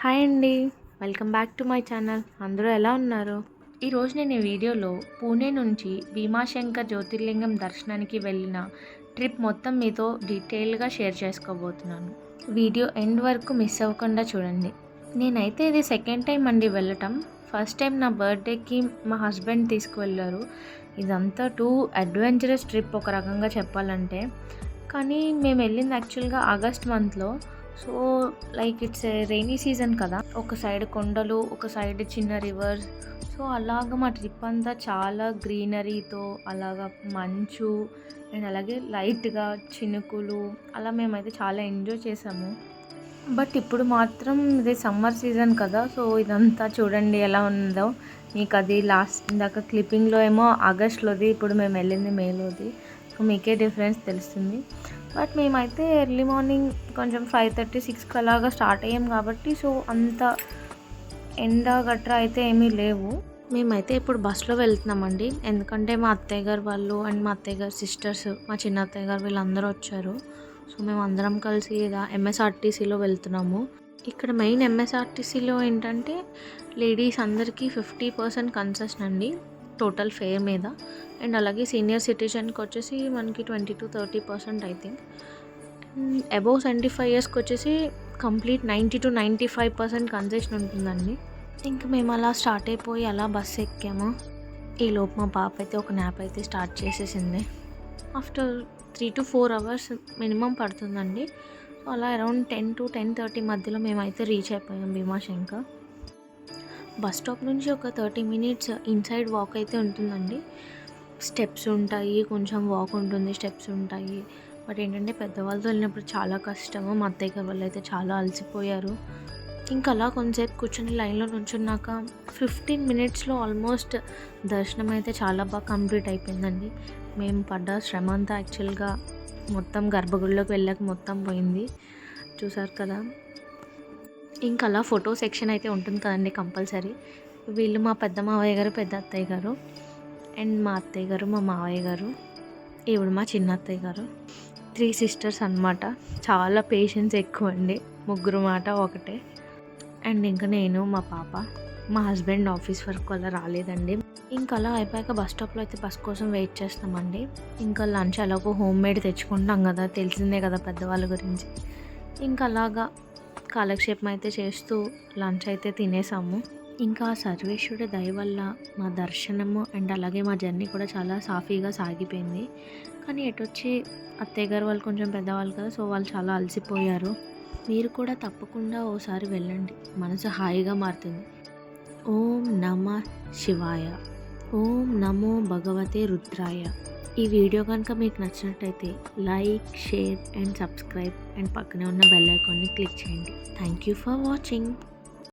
Hi అండి. Welcome back to my channel. అందరూ ఎలా ఉన్నారు? ఈరోజు నేను ఈ వీడియోలో పూణే నుంచి భీమాశంకర్ జ్యోతిర్లింగం దర్శనానికి వెళ్ళిన ట్రిప్ మొత్తం మీతో డీటెయిల్గా షేర్ చేసుకోబోతున్నాను. వీడియో ఎండ్ వరకు మిస్ అవ్వకుండా చూడండి. నేనైతే ఇది సెకండ్ టైం అండి వెళ్ళటం. ఫస్ట్ టైం నా బర్త్డేకి మా హస్బెండ్ తీసుకువెళ్ళారు. ఇదంతా టూ అడ్వెంచరస్ ట్రిప్ ఒక రకంగా చెప్పాలంటే. కానీ మేము వెళ్ళింది యాక్చువల్గా ఆగస్ట్ మంత్లో. So like it's rainy season కదా. ఒక సైడ్ కొండలు ఒక సైడ్ చిన్న రివర్స్ సో అలాగ మా ట్రిప్ అంతా చాలా గ్రీనరీతో అలాగా మంచు అండ్ అలాగే లైట్గా చినుకులు అలా మేమైతే చాలా ఎంజాయ్ చేసాము. బట్ ఇప్పుడు మాత్రం ఇది సమ్మర్ సీజన్ కదా సో ఇదంతా చూడండి ఎలా ఉందో. మీకు అది లాస్ట్ ఇందాక క్లిప్పింగ్లో ఏమో ఆగస్ట్లోది ఇప్పుడు మేము వెళ్ళింది మేలోది. సో మీకే డిఫరెన్స్ తెలుస్తుంది. బట్ మేమైతే ఎర్లీ మార్నింగ్ కొంచెం ఫైవ్ థర్టీ సిక్స్కి అలాగా స్టార్ట్ అయ్యాం కాబట్టి సో అంత ఎండ గట్రా అయితే ఏమీ లేవు. మేమైతే ఇప్పుడు బస్సులో వెళ్తున్నామండి. ఎందుకంటే మా అత్తయ్య గారు వాళ్ళు అండ్ మా అత్తయ్య గారు సిస్టర్స్ మా చిన్న అత్తయ్య గారు వీళ్ళందరూ వచ్చారు. సో మేము అందరం కలిసి ఎంఎస్ఆర్టీసీలో వెళ్తున్నాము. ఇక్కడ మెయిన్ ఎంఎస్ఆర్టీసీలో ఏంటంటే లేడీస్ అందరికీ ఫిఫ్టీ పర్సెంట్ కన్సెషన్ అండి. టోటల్ ఫేర్ మీద. అండ్ అలాగే సీనియర్ సిటిజన్కి వచ్చేసి మనకి twenty to thirty percent I think. Above seventy five ఇయర్స్కి వచ్చేసి complete ninety to ninety five percent concession ఉంటుందండి. ఇంకా మేము అలా స్టార్ట్ అయిపోయి అలా బస్సు ఎక్కాము. ఈ లోపు మా పాప అయితే ఒక న్యాప్ అయితే స్టార్ట్ చేసేసింది. After three to four hours minimum పడుతుందండి. సో అలా around ten to ten thirty మధ్యలో మేమైతే రీచ్ అయిపోయాం భీమాశంకర్. బస్ స్టాప్ నుంచి ఒక థర్టీ మినిట్స్ ఇన్సైడ్ వాక్ అయితే ఉంటుందండి. స్టెప్స్ ఉంటాయి కొంచెం వాక్ ఉంటుంది స్టెప్స్ ఉంటాయి. బట్ ఏంటంటే పెద్దవాళ్ళతో వెళ్ళినప్పుడు చాలా కష్టము. మా అత్తయ్య వాళ్ళు అయితే చాలా అలసిపోయారు. ఇంకా అలా కొంతసేపు కూర్చొని లైన్లో నుంచున్నాక ఫిఫ్టీన్ మినిట్స్లో ఆల్మోస్ట్ దర్శనం అయితే చాలా బాగా కంప్లీట్ అయిపోయిందండి. మేము పడ్డ శ్రమ అంతా యాక్చువల్గా మొత్తం గర్భగుడిలోకి వెళ్ళక మొత్తం పోయింది. చూసారు కదా? ఇంకా అలా ఫోటో సెక్షన్ అయితే ఉంటుంది కదండి కంపల్సరీ. వీళ్ళు మా పెద్ద మావయ్య గారు పెద్ద అత్తయ్య గారు అండ్ మా అత్తయ్య గారు మా మావయ్య గారు ఈవిడ మా చిన్న అత్తయ్య గారు. త్రీ సిస్టర్స్ అనమాట చాలా పేషెన్స్ ఎక్కువ అండి. ముగ్గురు మాట ఒకటే. అండ్ ఇంకా నేను మా పాప మా హస్బెండ్ ఆఫీస్ వర్క్ అలా రాలేదండి. ఇంకా అలా అయిపోయాక బస్ స్టాప్లో అయితే బస్ కోసం వెయిట్ చేస్తామండి ఇంకా లంచ్ అలాగో హోమ్ మేడ్ తెచ్చుకుంటాం కదా తెలిసిందే కదా పెద్దవాళ్ళ గురించి. ఇంకా అలాగా కాలక్షేపం అయితే చేస్తూ లంచ్ అయితే తినేసాము. ఇంకా సర్వేశ్వరుడి దయ వల్ల మా దర్శనము అండ్ అలాగే మా జర్నీ కూడా చాలా సాఫీగా సాగిపోయింది. కానీ ఎటొచ్చి అత్తయ్య గారు వాళ్ళు కొంచెం పెద్దవాళ్ళు కదా సో వాళ్ళు చాలా అలసిపోయారు. మీరు కూడా తప్పకుండా ఓసారి వెళ్ళండి. మనసు హాయిగా మారుతుంది. ఓం నమ శివాయ. ఓం నమో భగవతే రుద్రాయ. ఈ వీడియో కనుక మీకు నచ్చినట్టయితే like share and subscribe and పక్కనే ఉన్న బెల్ ఐకాన్ని క్లిక్ చేయండి. Thank you for watching